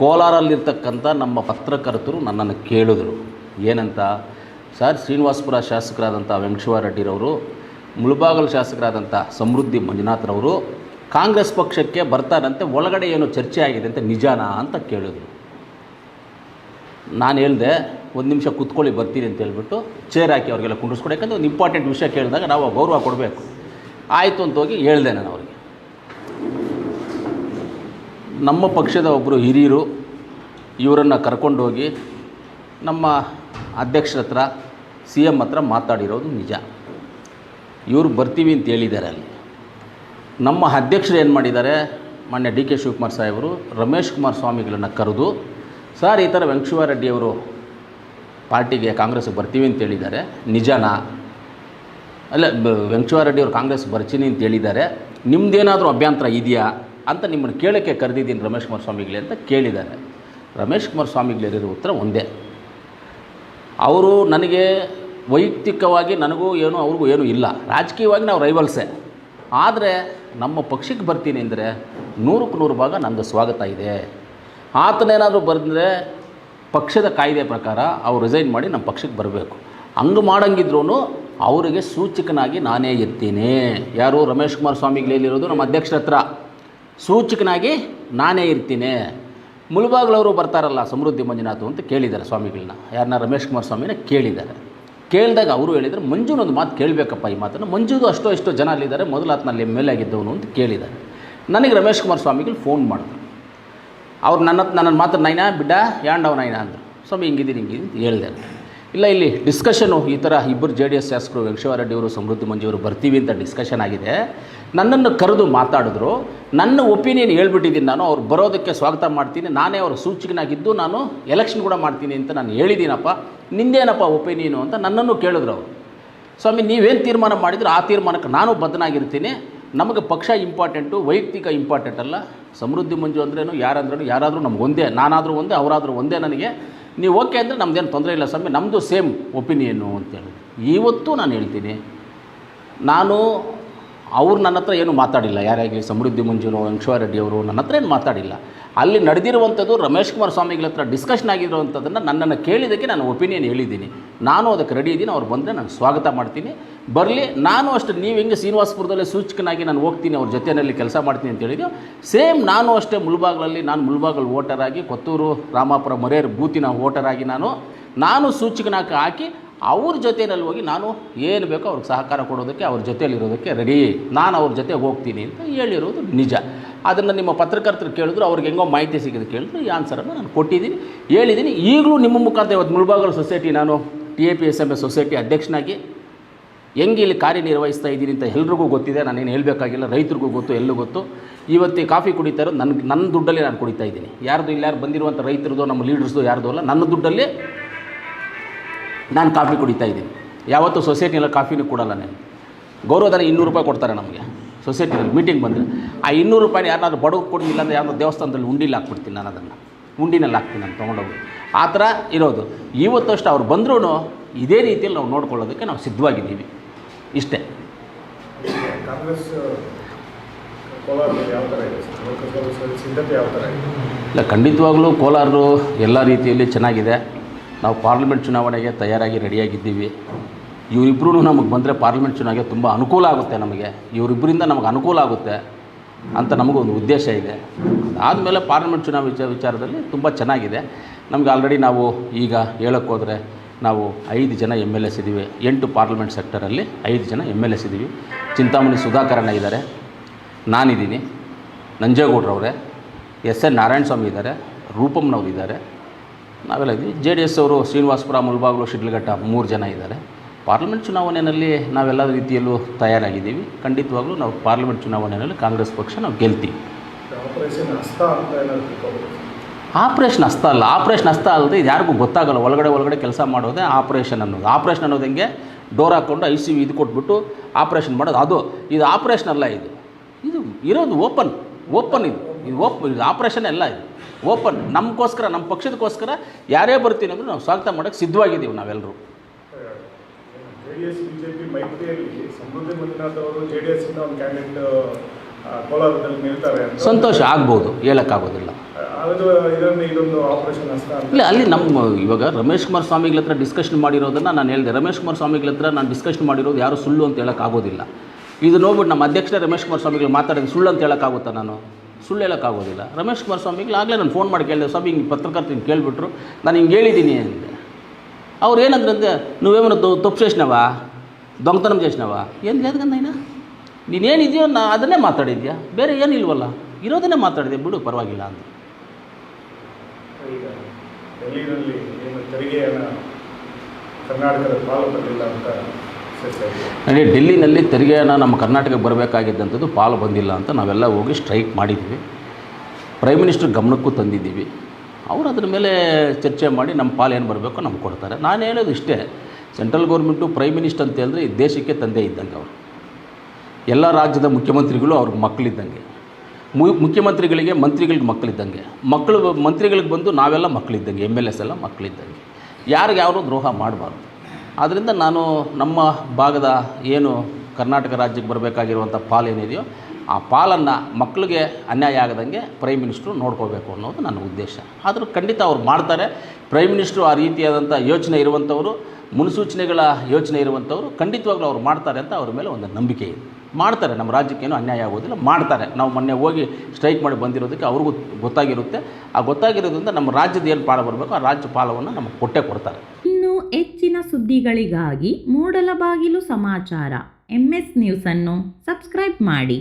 ಕೋಲಾರಲ್ಲಿರ್ತಕ್ಕಂಥ ನಮ್ಮ ಪತ್ರಕರ್ತರು ನನ್ನನ್ನು ಕೇಳಿದ್ರು. ಏನಂತ? ಸರ್, ಶ್ರೀನಿವಾಸಪುರ ಶಾಸಕರಾದಂಥ ವೆಂಕಟೇಶ್ವರ ರೆಡ್ಡಿರವರು, ಮುಳುಬಾಗಲು ಶಾಸಕರಾದಂಥ ಸಮೃದ್ಧಿ ಮಂಜುನಾಥ್ರವರು ಕಾಂಗ್ರೆಸ್ ಪಕ್ಷಕ್ಕೆ ಬರ್ತಾರಂತೆ, ಒಳಗಡೆ ಏನು ಚರ್ಚೆ ಆಗಿದೆ ಅಂತ ನಿಜಾನಾ ಅಂತ ಕೇಳಿದ್ರು. ನಾನು ಹೇಳಿದೆ, ಒಂದು ನಿಮಿಷ ಕೂತ್ಕೊಳ್ಳಿ, ಬರ್ತೀನಿ ಅಂತ ಹೇಳ್ಬಿಟ್ಟು ಚೇರ್ ಹಾಕಿ ಅವರಿಗೆಲ್ಲ ಕುಂಡಿಸ್ಕೊಡಿ ಯಾಕಂದರೆ ಒಂದು ಇಂಪಾರ್ಟೆಂಟ್ ವಿಷಯ ಕೇಳಿದಾಗ ನಾವು ಗೌರವ ಕೊಡಬೇಕು. ಆಯಿತು ಅಂತ ಹೋಗಿ ಹೇಳಿದೆ ನಾನು ಅವರಿಗೆ. ನಮ್ಮ ಪಕ್ಷದ ಒಬ್ಬರು ಹಿರಿಯರು ಇವರನ್ನು ಕರ್ಕೊಂಡೋಗಿ ನಮ್ಮ ಅಧ್ಯಕ್ಷರ ಹತ್ರ ಸಿ ಎಂ ಹತ್ರ ಮಾತಾಡಿರೋದು ನಿಜ. ಇವರು ಬರ್ತೀವಿ ಅಂತ ಹೇಳಿದ್ದಾರೆ ಅಲ್ಲಿ. ನಮ್ಮ ಅಧ್ಯಕ್ಷರು ಏನು ಮಾಡಿದ್ದಾರೆ, ಮಾನ್ಯ ಡಿ ಕೆ ಶಿವಕುಮಾರ್ ಸಾಹೇಬರು ರಮೇಶ್ ಕುಮಾರ್ ಸ್ವಾಮಿಗಳನ್ನು ಕರೆದು, ಸರ್, ಈ ಥರ ವೆಂಕಟೇಶ್ವರ ರೆಡ್ಡಿಯವರು ಪಾರ್ಟಿಗೆ ಕಾಂಗ್ರೆಸ್ಗೆ ಬರ್ತೀವಿ ಅಂತ ಹೇಳಿದ್ದಾರೆ, ನಿಜನಾ? ಅಲ್ಲ ಬ- ವೆಂಕಟೇಶ್ವರ ರೆಡ್ಡಿ ಅವರು ಕಾಂಗ್ರೆಸ್ ಬರ್ತೀನಿ ಅಂತ ಹೇಳಿದ್ದಾರೆ. ನಿಮ್ಮದೇನಾದರೂ ಅಭ್ಯಂತರ ಇದೆಯಾ? ಅಂತ ನಿಮ್ಮನ್ನು ಕೇಳೋಕ್ಕೆ ಕರೆದಿದ್ದೀನಿ ರಮೇಶ್ ಕುಮಾರ್ ಸ್ವಾಮಿಗಳೇ ಅಂತ ಕೇಳಿದ್ದಾರೆ. ರಮೇಶ್ ಕುಮಾರ್ ಸ್ವಾಮಿಗಳಿರೋ ಉತ್ತರ ಒಂದೇ. ಅವರು ನನಗೆ ವೈಯಕ್ತಿಕವಾಗಿ ನನಗೂ ಏನು ಅವ್ರಿಗೂ ಏನೂ ಇಲ್ಲ. ರಾಜಕೀಯವಾಗಿ ನಾವು ರೈವಲ್ಸೇ ಆದರೆ ನಮ್ಮ ಪಕ್ಷಕ್ಕೆ ಬರ್ತೀನಿ ಅಂದರೆ ನೂರಕ್ಕೆ ನೂರು ಭಾಗ ನಂದು ಸ್ವಾಗತ ಇದೆ. ಆತನೇನಾದರೂ ಬರೆದ್ರೆ ಪಕ್ಷದ ಕಾಯ್ದೆ ಪ್ರಕಾರ ಅವ್ರು ರಿಸೈನ್ ಮಾಡಿ ನಮ್ಮ ಪಕ್ಷಕ್ಕೆ ಬರಬೇಕು. ಹಂಗೆ ಮಾಡಂಗಿದ್ರೂ ಅವರಿಗೆ ಸೂಚಕನಾಗಿ ನಾನೇ ಇರ್ತೀನಿ ಯಾರು ರಮೇಶ್ ಕುಮಾರ್ ಸ್ವಾಮಿಗಳೇಲಿರೋದು ನಮ್ಮ ಅಧ್ಯಕ್ಷರ ಹತ್ರ. ಸೂಚಕನಾಗಿ ನಾನೇ ಇರ್ತೀನಿ. ಮುಳುಬಾಗ್ಲವರು ಬರ್ತಾರಲ್ಲ ಸಮೃದ್ಧಿ ಮಂಜುನಾಥ್ ಅಂತ ಕೇಳಿದ್ದಾರೆ ಸ್ವಾಮಿಗಳನ್ನ ಯಾರನ್ನ ರಮೇಶ್ ಕುಮಾರ್ ಸ್ವಾಮಿನ ಕೇಳಿದ್ದಾರೆ. ಕೇಳಿದಾಗ ಅವರು ಹೇಳಿದರೆ ಮಂಜುನೊಂದು ಮಾತು ಕೇಳಬೇಕಪ್ಪ ಈ ಮಾತನ್ನು. ಮಂಜುದು ಅಷ್ಟೋ ಎಷ್ಟೋ ಜನ ಅಲ್ಲಿದ್ದಾರೆ, ಮೊದಲು ಆತನಲ್ಲಿ ಎಂ ಎಲ್ ಆಗಿದ್ದವನು ಅಂತ ಕೇಳಿದ್ದಾರೆ. ನನಗೆ ರಮೇಶ್ ಕುಮಾರ್ ಸ್ವಾಮಿಗಳು ಫೋನ್ ಮಾಡಿದ್ರು. ಅವ್ರು ನನ್ನ ನನ್ನ ಮಾತು ನೈನಾ ಬಿಡ್ಡ, ಯಾಂಡವ್ ನೈನಾ ಅಂದರು. ಸ್ವಾಮಿ ಹಿಂಗಿದ್ದೀನಿ ಹಿಂಗಿದ್ದೀನಿ ಅಂತ ಹೇಳಿದೆ ಇಲ್ಲ, ಇಲ್ಲಿ ಡಿಸ್ಕಷನು ಈ ಥರ ಇಬ್ಬರು ಜೆ ಡಿ ಎಸ್ ಶಾಸಕರು ವೆಂಕಟೇಶ್ವರ ಸಮೃದ್ಧಿ ಮಂಜಿಯವರು ಬರ್ತೀವಿ ಅಂತ ಡಿಸ್ಕಷನ್ ಆಗಿದೆ. ನನ್ನನ್ನು ಕರೆದು ಮಾತಾಡಿದ್ರು. ನನ್ನ ಒಪಿನಿಯನ್ ಹೇಳ್ಬಿಟ್ಟಿದ್ದೀನಿ ನಾನು. ಅವ್ರು ಬರೋದಕ್ಕೆ ಸ್ವಾಗತ ಮಾಡ್ತೀನಿ. ನಾನೇ ಅವ್ರ ಸೂಚಕನಾಗಿದ್ದು ನಾನು ಎಲೆಕ್ಷನ್ ಕೂಡ ಮಾಡ್ತೀನಿ ಅಂತ ನಾನು ಹೇಳಿದ್ದೀನಪ್ಪ. ನಿಂದೇನಪ್ಪ ಒಪಿನಿಯನು ಅಂತ ನನ್ನನ್ನು ಕೇಳಿದ್ರು ಅವರು. ಸ್ವಾಮಿ, ನೀವೇನು ತೀರ್ಮಾನ ಮಾಡಿದ್ರು? ಆ ತೀರ್ಮಾನಕ್ಕೆ ನಾನು ಬದ್ಧನಾಗಿರ್ತೀನಿ. ನಮಗೆ ಪಕ್ಷ ಇಂಪಾರ್ಟೆಂಟು, ವೈಯಕ್ತಿಕ ಇಂಪಾರ್ಟೆಂಟ್ ಅಲ್ಲ. ಸಮೃದ್ಧಿ ಮಂಜು ಅಂದ್ರೇನು ಯಾರಂದ್ರೂ ಯಾರಾದರೂ ನಮ್ಗೆ ಒಂದೇ, ನಾನಾದರೂ ಒಂದೇ, ಅವರಾದರೂ ಒಂದೇ ನನಗೆ. ನೀವು ಓಕೆ ಅಂದರೆ ನಮ್ದೇನು ತೊಂದರೆ ಇಲ್ಲ ಸ್ವಾಮಿ ನಮ್ಮದು ಸೇಮ್ ಒಪಿನಿಯನ್ನು ಅಂತೇಳಿ. ಇವತ್ತು ನಾನು ಹೇಳ್ತೀನಿ, ನಾನು ಅವ್ರು ನನ್ನ ಹತ್ರ ಏನು ಮಾತಾಡಿಲ್ಲ. ಯಾರಾಗಲಿ ಸಮೃದ್ಧಿ ಮಂಜುನೋ ರೆಡ್ಡಿ ಅವರು ನನ್ನ ಹತ್ರ ಏನು ಮಾತಾಡಿಲ್ಲ. ಅಲ್ಲಿ ನಡೆದಿರುವಂಥದ್ದು ರಮೇಶ್ ಕುಮಾರ್ ಸ್ವಾಮಿಗಳ ಹತ್ರ ಡಿಸ್ಕಷನ್ ಆಗಿರುವಂಥದ್ದನ್ನು ನನ್ನನ್ನು ಕೇಳಿದ್ದಕ್ಕೆ ನಾನು ಒಪಿನಿಯನ್ ಹೇಳಿದ್ದೀನಿ. ನಾನು ಅದಕ್ಕೆ ರೆಡಿ ಇದ್ದೀನಿ. ಅವ್ರು ಬಂದರೆ ನಾನು ಸ್ವಾಗತ ಮಾಡ್ತೀನಿ. ಬರಲಿ, ನಾನು ಅಷ್ಟು, ನೀವು ಹೆಂಗೆ ಶ್ರೀನಿವಾಸಪುರದಲ್ಲೇ ಸೂಚಕನಾಗಿ ನಾನು ಹೋಗ್ತೀನಿ, ಅವ್ರ ಜೊತೆಯಲ್ಲಿ ಕೆಲಸ ಮಾಡ್ತೀನಿ ಅಂತ ಹೇಳಿದ್ಯೋ ಸೇಮ್ ನಾನು ಅಷ್ಟೇ ಮುಳ್ಬಾಗ್ಲಲ್ಲಿ ನಾನು ಮುಳ್ಬಾಗಲ್ ವೋಟರ್ ಆಗಿ ಕೊತ್ತೂರು, ರಾಮಾಪುರ ಮರೇರ್ ಬೂತಿನ ವೋಟರ್ ಆಗಿ ನಾನು ನಾನು ಸೂಚಕನಾಗಿ ಹಾಕಿ ಅವ್ರ ಜೊತೆಯಲ್ಲಿ ಹೋಗಿ ನಾನು ಏನು ಬೇಕೋ ಅವ್ರಿಗೆ ಸಹಕಾರ ಕೊಡೋದಕ್ಕೆ, ಅವ್ರ ಜೊತೆಯಲ್ಲಿರೋದಕ್ಕೆ ರೆಡಿ ನಾನು ಅವ್ರ ಜೊತೆ ಹೋಗ್ತೀನಿ ಅಂತ ಹೇಳಿರೋದು ನಿಜ. ಅದನ್ನು ನಿಮ್ಮ ಪತ್ರಕರ್ತರು ಕೇಳಿದ್ರು, ಅವ್ರಿಗೆ ಹೆಂಗೋ ಮಾಹಿತಿ ಸಿಗೋದು ಕೇಳಿದ್ರು, ಈ ಆನ್ಸರನ್ನು ನಾನು ಕೊಟ್ಟಿದ್ದೀನಿ. ಹೇಳಿದ್ದೀನಿ, ಈಗಲೂ ನಿಮ್ಮ ಮುಖಾಂತರ ಇವತ್ತು ಮುಳಬಾಗಲ್ ಸೊಸೈಟಿ ನಾನು T A P S M S society ಅಧ್ಯಕ್ಷನಾಗಿ, ಹೆಂಗೆ ಇಲ್ಲಿ ಕಾರ್ಯನಿರ್ವಹಿಸ್ತಾ ಇದ್ದೀನಿ ಅಂತ ಎಲ್ರಿಗೂ ಗೊತ್ತಿದೆ, ನಾನೇನು ಹೇಳಬೇಕಾಗಿಲ್ಲ, ರೈತರಿಗೂ ಗೊತ್ತು, ಎಲ್ಲೂ ಗೊತ್ತು. ಇವತ್ತು ಕಾಫಿ ಕುಡಿತಾರೋ ನನ್ನ ನನ್ನ ದುಡ್ಡಲ್ಲಿ ನಾನು ಕುಡಿತಾ ಇದ್ದೀನಿ. ಯಾರ್ದು ಇಲ್ಲಾರು ಬಂದಿರುವಂಥ ರೈತರದು ನಮ್ಮ ಲೀಡರ್ಸ್ದು ಯಾರ್ದು ಅಲ್ಲ, ನನ್ನ ದುಡ್ಡಲ್ಲಿ ನಾನು ಕಾಫಿ ಕುಡಿತಾ ಇದ್ದೀನಿ. ಯಾವತ್ತೂ ಸೊಸೈಟಿನಲ್ಲಿ ಕಾಫಿನೂ ಕೊಡಲ್ಲ ನಾನು. ಗೌರವಧನ ಇನ್ನೂರು ರೂಪಾಯಿ ಕೊಡ್ತಾರೆ ನಮಗೆ. ಸೊಸೈಟಿನಲ್ಲಿ ಮೀಟಿಂಗ್ ಬಂದರೆ ಆ ಇನ್ನೂರು ರೂಪಾಯಿ ಯಾರನ್ನಾದ್ರೂ ಬಡವ್ರು ಕೊಡಲಿಲ್ಲ ಅಂದರೆ ಯಾವುದೋ ದೇವಸ್ಥಾನದಲ್ಲಿ ಉಂಡಿಲಿ ಹಾಕ್ಬಿಡ್ತೀನಿ ನಾನು ಅದನ್ನು. ಉಂಡಿನಲ್ಲಿ ಹಾಕ್ತೀನಿ ನಾನು ತೊಗೊಂಡೋಗಿ. ಆ ಥರ ಇರೋದು. ಇವತ್ತು ಅಷ್ಟು ಅವ್ರು ಬಂದ್ರೂ ಇದೇ ರೀತಿಯಲ್ಲಿ ನಾವು ನೋಡ್ಕೊಳ್ಳೋದಕ್ಕೆ ನಾವು ಸಿದ್ಧವಾಗಿದ್ದೀವಿ. ಇಷ್ಟೇ. ಇಲ್ಲ ಖಂಡಿತವಾಗ್ಲೂ ಕೋಲಾರರು ಎಲ್ಲ ರೀತಿಯಲ್ಲಿ ಚೆನ್ನಾಗಿದೆ. ನಾವು ಪಾರ್ಲಿಮೆಂಟ್ ಚುನಾವಣೆಗೆ ತಯಾರಾಗಿ ರೆಡಿಯಾಗಿದ್ದೀವಿ. ಇವರಿಬ್ಬರೂ ನಮಗೆ ಬಂದರೆ ಪಾರ್ಲಿಮೆಂಟ್ ಚುನಾವಣೆಗೆ ತುಂಬ ಅನುಕೂಲ ಆಗುತ್ತೆ ನಮಗೆ. ಇವರಿಬ್ಬರಿಂದ ನಮಗೆ ಅನುಕೂಲ ಆಗುತ್ತೆ ಅಂತ ನಮಗೊಂದು ಉದ್ದೇಶ ಇದೆ. ಅದಾದಮೇಲೆ ಪಾರ್ಲಿಮೆಂಟ್ ಚುನಾವಣೆ ವಿಚಾರ ವಿಚಾರದಲ್ಲಿ ತುಂಬ ಚೆನ್ನಾಗಿದೆ. ನಮಗೆ ಆಲ್ರೆಡಿ ನಾವು ಈಗ ಹೇಳೋಕ್ಕೋದ್ರೆ ನಾವು ಐದು ಜನ ಎಂ ಎಲ್ ಎಸ್ ಇದ್ದೀವಿ. ಎಂಟು ಪಾರ್ಲಿಮೆಂಟ್ ಸೆಕ್ಟರಲ್ಲಿ ಐದು ಜನ ಎಂ ಎಲ್ ಎಸ್ ಇದ್ದೀವಿ. ಚಿಂತಾಮಣಿ ಸುಧಾಕರಣ್ಣ ಇದ್ದಾರೆ. ನಾನಿದ್ದೀನಿ. ನಂಜೇಗೌಡ್ರವರೇ. ಎಸ್ ಎನ್ ನಾರಾಯಣ ಸ್ವಾಮಿ ಇದ್ದಾರೆ. ರೂಪಮ್ನವ್ರು ಇದ್ದಾರೆ. ನಾವೆಲ್ಲ ಇದ್ವಿ ಜೆ ಡಿ ಎಸ್ ಅವರು ಶ್ರೀನಿವಾಸಪುರ ಮುಲ್ಬಾಗ್ಲು ಶಿಡ್ಲಘಟ್ಟ ಮೂರು ಜನ ಇದ್ದಾರೆ. ಪಾರ್ಲಿಮೆಂಟ್ ಚುನಾವಣೆಯಲ್ಲಿ ನಾವೆಲ್ಲ ರೀತಿಯಲ್ಲೂ ತಯಾರಾಗಿದ್ದೀವಿ. ಖಂಡಿತವಾಗ್ಲೂ ನಾವು ಪಾರ್ಲಿಮೆಂಟ್ ಚುನಾವಣೆಯಲ್ಲಿ ಕಾಂಗ್ರೆಸ್ ಪಕ್ಷ ನಾವು ಗೆಲ್ತೀವಿ. ಆಪರೇಷನ್ ಹಸ್ತ ಅಲ್ಲ. ಆಪ್ರೇಷನ್ ಅಸ್ತ ಅಲ್ಲದೆ ಇದು ಯಾರಿಗೂ ಗೊತ್ತಾಗಲ್ಲ. ಒಳಗಡೆ ಒಳಗಡೆ ಕೆಲಸ ಮಾಡೋದೇ ಆಪ್ರೇಷನ್ ಅನ್ನೋದು. ಆಪ್ರೇಷನ್ ಅನ್ನೋದು ಹೆಂಗೆ? ಡೋರ್ ಹಾಕ್ಕೊಂಡು ಐ ಸಿ ಯು ಇದು ಕೊಟ್ಬಿಟ್ಟು ಆಪ್ರೇಷನ್ ಮಾಡೋದು. ಅದು ಇದು ಆಪ್ರೇಷನ್ ಅಲ್ಲ ಇದು. ಇದು ಇರೋದು ಓಪನ್ ಓಪನ್ ಇದು. ಇದು ಓಪ್ ಇದು ಆಪ್ರೇಷನ್ ಎಲ್ಲ ಇದು. ಓಪನ್. ನಮಗೋಸ್ಕರ ನಮ್ಮ ಪಕ್ಷದಕ್ಕೋಸ್ಕರ ಯಾರೇ ಬರ್ತೀನಿ ಅಂದರೂ ನಾವು ಸ್ವಾಗತ ಮಾಡೋಕ್ಕೆ ಸಿದ್ಧವಾಗಿದ್ದೀವಿ ನಾವೆಲ್ಲರೂ ಸಂತೋಷ ಆಗ್ಬೋದು ಹೇಳೋಕ್ಕಾಗೋದಿಲ್ಲ. ಇಲ್ಲ ಅಲ್ಲಿ ನಮ್ಮ ಇವಾಗ ರಮೇಶ್ ಕುಮಾರ್ ಸ್ವಾಮಿಗಳ ಹತ್ರ ಡಿಸ್ಕಷನ್ ಮಾಡಿರೋದನ್ನು ನಾನು ಹೇಳಿದೆ. ರಮೇಶ್ ಕುಮಾರ್ ಸ್ವಾಮಿಗಳ ಹತ್ರ ನಾನು ಡಿಸ್ಕಷನ್ ಮಾಡಿರೋದು ಯಾರು ಸುಳ್ಳು ಅಂತ ಹೇಳೋಕ್ಕಾಗೋದಿಲ್ಲ. ಇದು ನೋಡ್ಬಿಟ್ಟು ನಮ್ಮ ಅಧ್ಯಕ್ಷ ರಮೇಶ್ ಕುಮಾರ್ ಸ್ವಾಮಿಗಳು ಮಾತಾಡೋದು ಸುಳ್ಳು ಅಂತ ಹೇಳೋಕ್ಕಾಗುತ್ತಾ ನಾನು? ಸುಳ್ಳು ಹೇಳೋಕ್ಕಾಗೋದಿಲ್ಲ ರಮೇಶ್ ಕುಮಾರ್ ಸ್ವಾಮಿಗಳು ಆಗಲೇ ನಾನು ಫೋನ್ ಮಾಡಿ ಕೇಳಿದೆ ಸ್ವಾಮಿ ಹಿಂಗೆ ಪತ್ರಕರ್ತ ಹಿಂಗೆ ಕೇಳಿಬಿಟ್ರು ನಾನು ಹಿಂಗೆ ಹೇಳಿದ್ದೀನಿ ಅಂದೆ ಅವ್ರು ಏನಂದ್ರಂತೆ నువ్వేమైనా ತಪ್ಪು చేసినావా దొంగతనం చేసినావా ఏం లేదు కదా ఆయన ನೀನೇನಿದೆಯೋ ನಾ ಅದನ್ನೇ ಮಾತಾಡಿದ್ಯಾ ಬೇರೆ ಏನಿಲ್ವಲ್ಲ ಇರೋದನ್ನೇ ಮಾತಾಡಿದೆ ಬಿಡು ಪರವಾಗಿಲ್ಲ ಅಂತ ಈಗ ಡೆಲ್ಲಿನಲ್ಲಿ ಏನು ತೆರಿಗೆಯನ್ನು ಕರ್ನಾಟಕದ ಪಾಲು ಬರಲಿಲ್ಲ ಅಂತ ನನಗೆ ಡೆಲ್ಲಿನಲ್ಲಿ ತೆರಿಗೆಯನ್ನು ನಮ್ಮ ಕರ್ನಾಟಕಕ್ಕೆ ಬರಬೇಕಾಗಿದ್ದಂಥದ್ದು ಪಾಲು ಬಂದಿಲ್ಲ ಅಂತ ನಾವೆಲ್ಲ ಹೋಗಿ ಸ್ಟ್ರೈಕ್ ಮಾಡಿದ್ವಿ. ಪ್ರೈಮ್ ಮಿನಿಸ್ಟರ್ ಗಮನಕ್ಕೂ ತಂದಿದ್ದೀವಿ. ಅವರು ಅದ್ರ ಮೇಲೆ ಚರ್ಚೆ ಮಾಡಿ ನಮ್ಮ ಪಾಲು ಏನು ಬರಬೇಕೋ ನಮ್ಗೆ ಕೊಡ್ತಾರೆ. ನಾನು ಹೇಳೋದು ಇಷ್ಟೇ ಸೆಂಟ್ರಲ್ ಗೌರ್ಮೆಂಟು ಪ್ರೈಮ್ ಮಿನಿಸ್ಟರ್ ಅಂತ ಹೇಳಿದ್ರೆ ಈ ದೇಶಕ್ಕೆ ತಂದೆ ಇದ್ದಂಗೆ ಅವರು. ಎಲ್ಲ ರಾಜ್ಯದ ಮುಖ್ಯಮಂತ್ರಿಗಳು ಅವ್ರಿಗೆ ಮಕ್ಕಳಿದ್ದಂಗೆ. ಮು, ಮುಖ್ಯಮಂತ್ರಿಗಳಿಗೆ ಮಂತ್ರಿಗಳಿಗೆ ಮಕ್ಕಳಿದ್ದಂಗೆ. ಮಕ್ಕಳು, ಮಂತ್ರಿಗಳಿಗೆ ಬಂದು ನಾವೆಲ್ಲ ಮಕ್ಕಳಿದ್ದಂಗೆ ಎಂ ಎಲ್ ಎಸ್ ಎಲ್ಲ ಮಕ್ಕಳಿದ್ದಂಗೆ. ಯಾರಿಗೆ ಯಾರು ದ್ರೋಹ ಮಾಡಬಾರ್ದು. ಆದ್ದರಿಂದ ನಾನು ನಮ್ಮ ಭಾಗದ ಏನು ಕರ್ನಾಟಕ ರಾಜ್ಯಕ್ಕೆ ಬರಬೇಕಾಗಿರುವಂಥ ಪಾಲು ಏನಿದೆಯೋ ಆ ಪಾಲನ್ನು ಮಕ್ಕಳಿಗೆ ಅನ್ಯಾಯ ಆಗದಂಗೆ ಪ್ರೈಮ್ ಮಿನಿಸ್ಟ್ರು ನೋಡ್ಕೋಬೇಕು ಅನ್ನೋದು ನನ್ನ ಉದ್ದೇಶ. ಆದರೂ ಖಂಡಿತ ಅವ್ರು ಮಾಡ್ತಾರೆ. ಪ್ರೈಮ್ ಮಿನಿಸ್ಟ್ರು ಆ ರೀತಿಯಾದಂಥ ಯೋಚನೆ ಇರುವಂಥವರು, ಮುನ್ಸೂಚನೆಗಳ ಯೋಚನೆ ಇರುವಂಥವ್ರು ಖಂಡಿತವಾಗ್ಲೂ ಅವ್ರು ಮಾಡ್ತಾರೆ ಅಂತ ಅವ್ರ ಮೇಲೆ ಒಂದು ನಂಬಿಕೆ ಇದೆ. ಮಾಡ್ತಾರೆ. ನಮ್ಮ ರಾಜ್ಯಕ್ಕೇನು ಅನ್ಯಾಯ ಆಗೋದಿಲ್ಲ. ಮಾಡ್ತಾರೆ. ನಾವು ಮೊನ್ನೆ ಹೋಗಿ ಸ್ಟ್ರೈಕ್ ಮಾಡಿ ಬಂದಿರೋದಕ್ಕೆ ಅವ್ರಿಗೂ ಗೊತ್ತಾಗಿರುತ್ತೆ. ಆ ಗೊತ್ತಾಗಿರೋದ್ರಿಂದ ನಮ್ಮ ರಾಜ್ಯದ ಏನು ಪಾಲು ಬರಬೇಕು, ಆ ರಾಜ್ಯ ಪಾಲವನ್ನು ನಮಗೆ ಕೊಟ್ಟೇ ಕೊಡ್ತಾರೆ. ಹೆಚ್ಚಿನ ಸುದ್ದಿಗಳಿಗಾಗಿ ಮೂಡಲಬಾಗಿಲು ಸಮಾಚಾರ ಎಂ ಎಸ್ ನ್ಯೂಸನ್ನು ಸಬ್ಸ್ಕ್ರೈಬ್ ಮಾಡಿ.